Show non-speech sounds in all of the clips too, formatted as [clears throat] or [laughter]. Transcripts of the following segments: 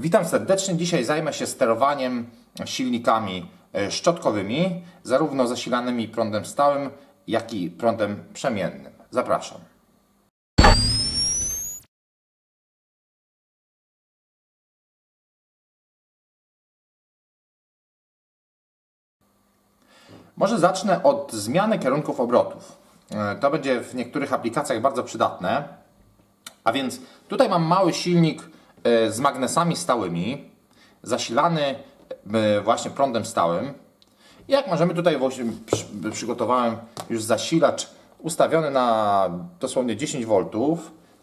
Witam serdecznie. Dzisiaj zajmę się sterowaniem silnikami e, szczotkowymi, zarówno zasilanymi prądem stałym, jak i prądem przemiennym. Zapraszam. Może zacznę od zmiany kierunków obrotów. E, To będzie w niektórych aplikacjach bardzo przydatne. A więc tutaj mam mały silnik z magnesami stałymi, zasilany e, właśnie prądem stałym. Jak możemy tutaj właśnie przy- przygotowałem już zasilacz ustawiony na dosłownie 10 V.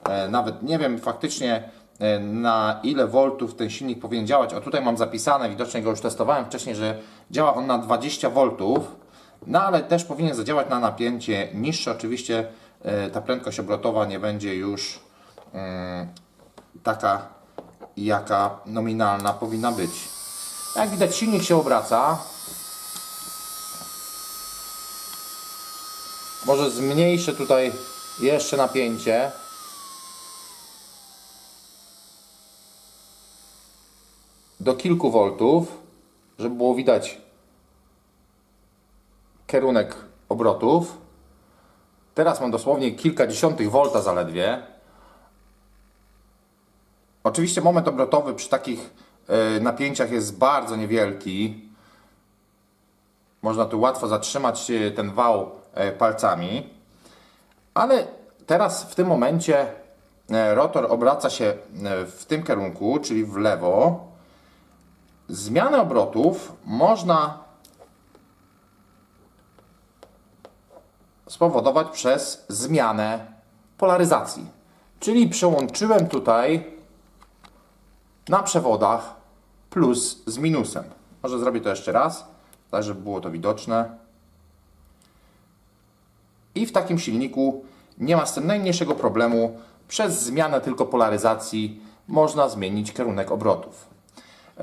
E, Nawet nie wiem faktycznie e, na ile voltów ten silnik powinien działać. O tutaj mam zapisane, widocznie go już testowałem wcześniej, że działa on na 20 V. No ale też powinien zadziałać na napięcie niższe. Oczywiście e, ta prędkość obrotowa nie będzie już mm, taka, jaka nominalna powinna być. Jak widać silnik się obraca. Może zmniejszę tutaj jeszcze napięcie. Do kilku voltów, żeby było widać kierunek obrotów. Teraz mam dosłownie kilka dziesiątych volta zaledwie. Oczywiście moment obrotowy przy takich e, napięciach jest bardzo niewielki. Można tu łatwo zatrzymać e, ten wał e, palcami. Ale teraz w tym momencie rotor obraca się w tym kierunku, czyli w lewo. Zmianę obrotów można spowodować przez zmianę polaryzacji. Czyli przełączyłem tutaj na przewodach plus z minusem. Może zrobię to jeszcze raz, tak żeby było to widoczne. I w takim silniku nie ma z tym najmniejszego problemu. Przez zmianę tylko polaryzacji można zmienić kierunek obrotów.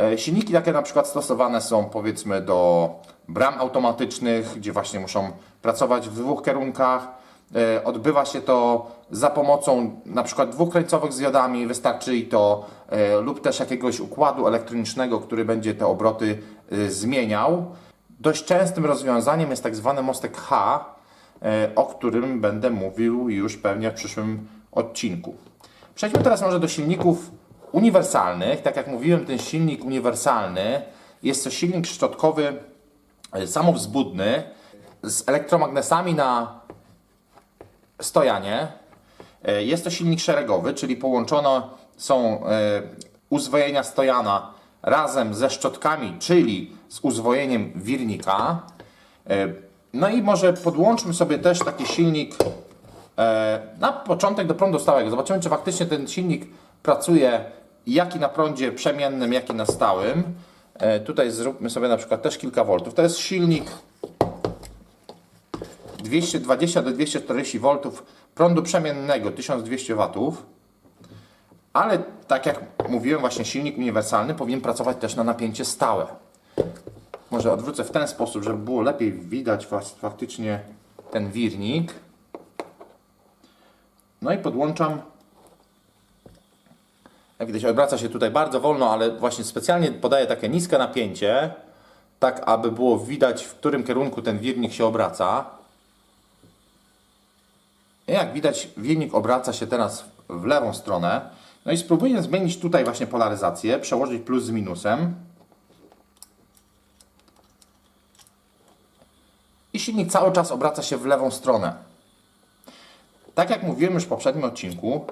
E, Silniki takie na przykład stosowane są powiedzmy do bram automatycznych, gdzie właśnie muszą pracować w dwóch kierunkach. E, Odbywa się to za pomocą na przykład dwukrańcowych z diodami, wystarczy i to e, lub też jakiegoś układu elektronicznego, który będzie te obroty e, zmieniał. Dość częstym rozwiązaniem jest tak zwany mostek H, o którym będę mówił już pewnie w przyszłym odcinku. Przejdźmy teraz może do silników uniwersalnych. Tak jak mówiłem, ten silnik uniwersalny jest to silnik szczotkowy samowzbudny z elektromagnesami na stojanie. E, Jest to silnik szeregowy, czyli połączone są e, uzwojenia stojana razem ze szczotkami, czyli z uzwojeniem wirnika. E, No i może podłączmy sobie też taki silnik na początek do prądu stałego. Zobaczymy, czy faktycznie ten silnik pracuje jak i na prądzie przemiennym, jak i na stałym. Tutaj zróbmy sobie na przykład też kilka voltów. To jest silnik 220 do 240 V prądu przemiennego 1200 W. Ale tak jak mówiłem, właśnie silnik uniwersalny powinien pracować też na napięcie stałe. Może odwrócę w ten sposób, żeby było lepiej widać faktycznie ten wirnik. No i podłączam. Jak widać, obraca się tutaj bardzo wolno, ale właśnie specjalnie podaję takie niskie napięcie, tak aby było widać, w którym kierunku ten wirnik się obraca. Jak widać, wirnik obraca się teraz w lewą stronę. No i spróbuję zmienić tutaj właśnie polaryzację, przełożyć plus z minusem. I silnik cały czas obraca się w lewą stronę. Tak jak mówiłem już w poprzednim odcinku,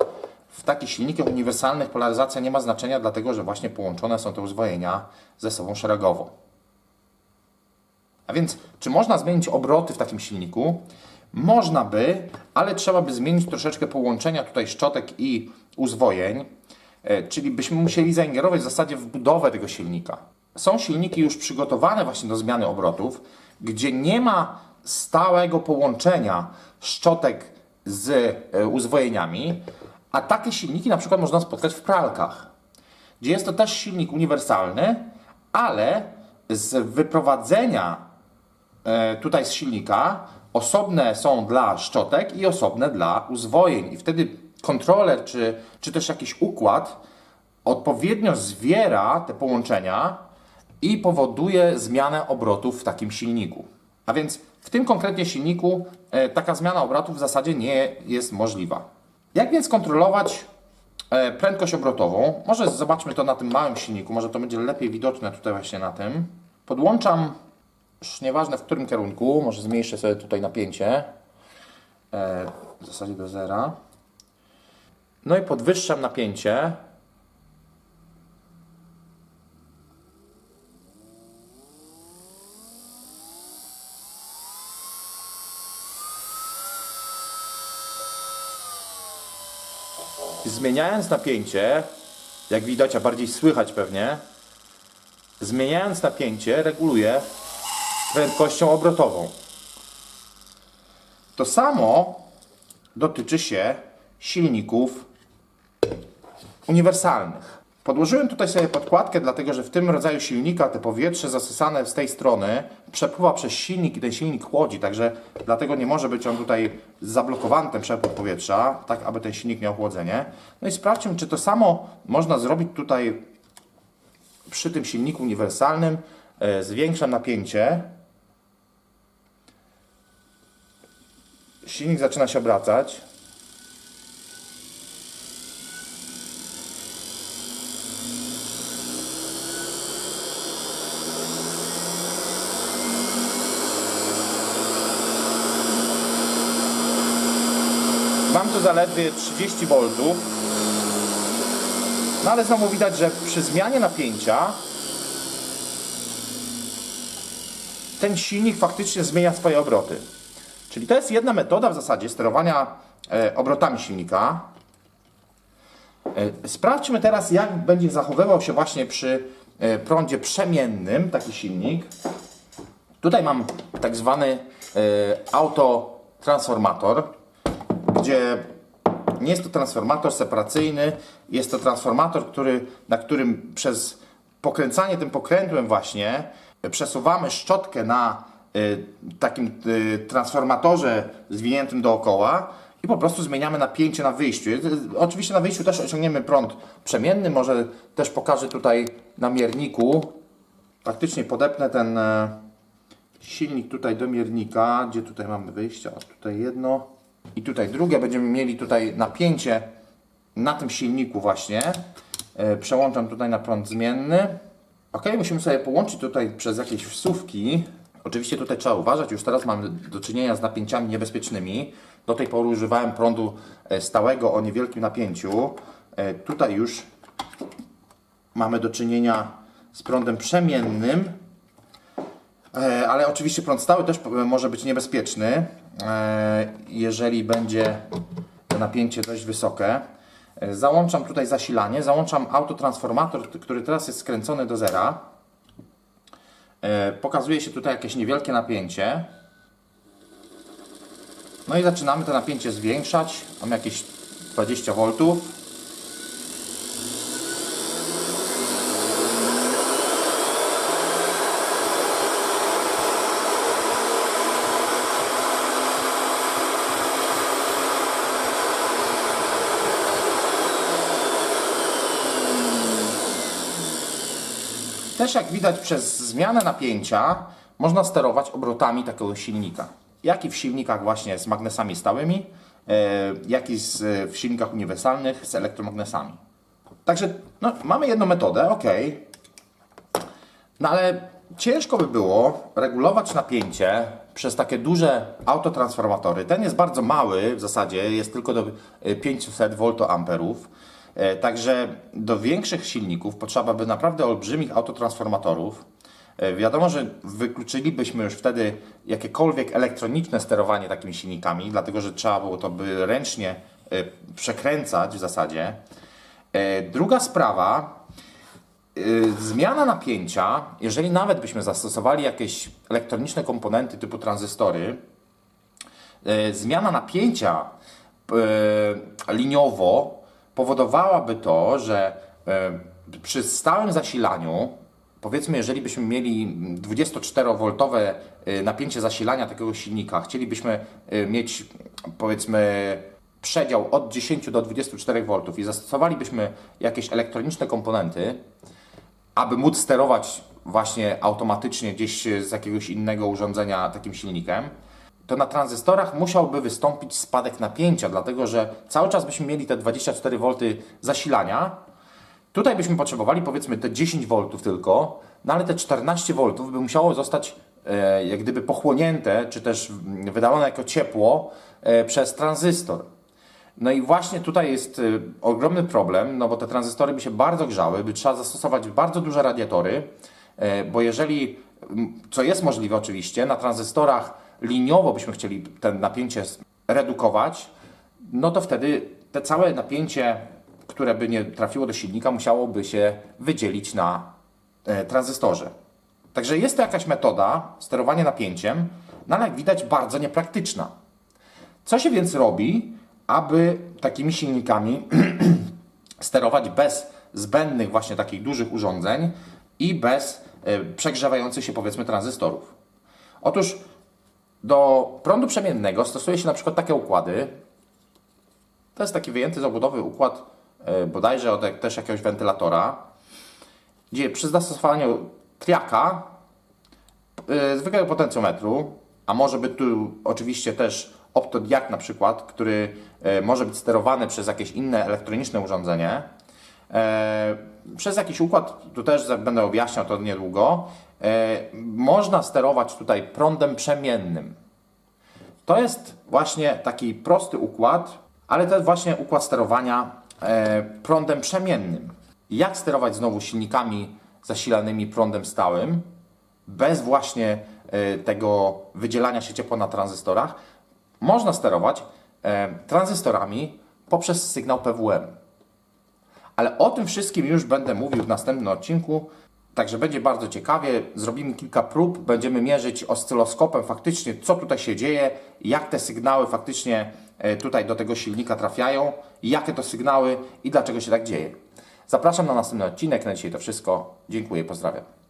w takich silnikach uniwersalnych polaryzacja nie ma znaczenia, dlatego że właśnie połączone są te uzwojenia ze sobą szeregowo. A więc, czy można zmienić obroty w takim silniku? Można by, ale trzeba by zmienić troszeczkę połączenia tutaj szczotek i uzwojeń, e, czyli byśmy musieli zaingerować w zasadzie w budowę tego silnika. Są silniki już przygotowane właśnie do zmiany obrotów, gdzie nie ma stałego połączenia szczotek z e, uzwojeniami, a takie silniki na przykład można spotkać w pralkach gdzie jest to też silnik uniwersalny, ale z wyprowadzenia e, tutaj z silnika osobne są dla szczotek i osobne dla uzwojeń. I wtedy kontroler czy, czy też jakiś układ odpowiednio zwiera te połączenia i powoduje zmianę obrotów w takim silniku. A więc w tym konkretnie silniku e, taka zmiana obrotów w zasadzie nie jest możliwa. Jak więc kontrolować e, prędkość obrotową? Może zobaczmy to na tym małym silniku, może to będzie lepiej widoczne tutaj właśnie na tym. Podłączam, już nieważne w którym kierunku, może zmniejszę sobie tutaj napięcie, e, w zasadzie do zera. No i podwyższam napięcie. Zmieniając napięcie, jak widać, a bardziej słychać pewnie, zmieniając napięcie, reguluję prędkością obrotową. To samo dotyczy się silników uniwersalnych. Podłożyłem tutaj sobie podkładkę, dlatego że w tym rodzaju silnika te powietrze zasysane z tej strony przepływa przez silnik i ten silnik chłodzi, także dlatego nie może być on tutaj zablokowany, ten przepływ powietrza, tak aby ten silnik miał chłodzenie. No i sprawdźmy, czy to samo można zrobić tutaj przy tym silniku uniwersalnym. E, Zwiększam napięcie. Silnik zaczyna się obracać. Mam tu zaledwie 30 V. No ale znowu widać, że przy zmianie napięcia ten silnik faktycznie zmienia swoje obroty. Czyli to jest jedna metoda w zasadzie sterowania e, obrotami silnika. E, sprawdźmy teraz, jak będzie zachowywał się właśnie przy e, prądzie przemiennym taki silnik. Tutaj mam tak zwany e, autotransformator, gdzie nie jest to transformator separacyjny, jest to transformator, który, na którym przez pokręcanie tym pokrętłem właśnie przesuwamy szczotkę na takim y, transformatorze zwiniętym dookoła i po prostu zmieniamy napięcie na wyjściu. Y, Oczywiście na wyjściu też osiągniemy prąd przemienny, może też pokażę tutaj na mierniku. Faktycznie podepnę ten e, silnik tutaj do miernika, gdzie tutaj mamy wyjście, o tutaj jedno i tutaj drugie. Będziemy mieli tutaj napięcie na tym silniku właśnie. E, Przełączam tutaj na prąd zmienny. Ok, musimy sobie połączyć tutaj przez jakieś wsówki. Oczywiście tutaj trzeba uważać, już teraz mamy do czynienia z napięciami niebezpiecznymi. Do tej pory używałem prądu e, stałego o niewielkim napięciu. E, Tutaj już mamy do czynienia z prądem przemiennym. E, Ale oczywiście prąd stały też może być niebezpieczny, jeżeli będzie napięcie dość wysokie. Załączam tutaj zasilanie, załączam autotransformator, który teraz jest skręcony do zera. E, Pokazuje się tutaj jakieś niewielkie napięcie. No i zaczynamy to napięcie zwiększać. Mam jakieś 20 V. Też jak widać przez zmianę napięcia można sterować obrotami takiego silnika. Jak i w silnikach właśnie z magnesami stałymi, e, jak i z, w silnikach uniwersalnych z elektromagnesami. Także no, mamy jedną metodę, ok. No ale ciężko by było regulować napięcie przez takie duże autotransformatory. Ten jest bardzo mały w zasadzie, jest tylko do e, 500 VA. E, Także do większych silników potrzeba by naprawdę olbrzymich autotransformatorów. E, Wiadomo, że wykluczylibyśmy już wtedy jakiekolwiek elektroniczne sterowanie takimi silnikami, dlatego że trzeba było to by ręcznie e, przekręcać w zasadzie. Druga sprawa, zmiana napięcia, jeżeli nawet byśmy zastosowali jakieś elektroniczne komponenty typu tranzystory, zmiana napięcia liniowo powodowałaby to, że y, przy stałym zasilaniu, powiedzmy, jeżeli byśmy mieli 24V y, napięcie zasilania takiego silnika, chcielibyśmy y, mieć powiedzmy przedział od 10 do 24 V i zastosowalibyśmy jakieś elektroniczne komponenty, aby móc sterować właśnie automatycznie gdzieś z jakiegoś innego urządzenia takim silnikiem, to na tranzystorach musiałby wystąpić spadek napięcia, dlatego że cały czas byśmy mieli te 24 V zasilania. Tutaj byśmy potrzebowali powiedzmy te 10 V tylko, no ale te 14 V by musiało zostać e, jak gdyby pochłonięte, czy też wydalone jako ciepło e, przez tranzystor. No i właśnie tutaj jest y, ogromny problem, no bo te tranzystory by się bardzo grzały, by trzeba zastosować bardzo duże radiatory, e, bo jeżeli, co jest możliwe oczywiście, na tranzystorach liniowo byśmy chcieli ten napięcie redukować, no to wtedy te całe napięcie, które by nie trafiło do silnika, musiałoby się wydzielić na e, tranzystorze. Także jest to jakaś metoda sterowania napięciem, no ale jak widać bardzo niepraktyczna. Co się więc robi, aby takimi silnikami [clears throat] sterować bez zbędnych właśnie takich dużych urządzeń i bez e, przegrzewających się powiedzmy tranzystorów? Otóż do prądu przemiennego stosuje się na przykład takie układy. To jest taki wyjęty z obudowy układ e, bodajże od też jakiegoś wentylatora, gdzie przy zastosowaniu triaka y, zwykłego potencjometru, a może być tu oczywiście też optodiak na przykład, który y, może być sterowany przez jakieś inne elektroniczne urządzenie. Przez jakiś układ, tu też będę objaśniał to niedługo, e, można sterować tutaj prądem przemiennym. To jest właśnie taki prosty układ, ale to jest właśnie układ sterowania e, prądem przemiennym. Jak sterować znowu silnikami zasilanymi prądem stałym, bez właśnie e, tego wydzielania się ciepła na tranzystorach? Można sterować tranzystorami poprzez sygnał PWM. Ale o tym wszystkim już będę mówił w następnym odcinku. Także będzie bardzo ciekawie. Zrobimy kilka prób, będziemy mierzyć oscyloskopem faktycznie, co tutaj się dzieje, jak te sygnały faktycznie e, tutaj do tego silnika trafiają, jakie to sygnały i dlaczego się tak dzieje. Zapraszam na następny odcinek. Na dzisiaj to wszystko. Dziękuję, pozdrawiam.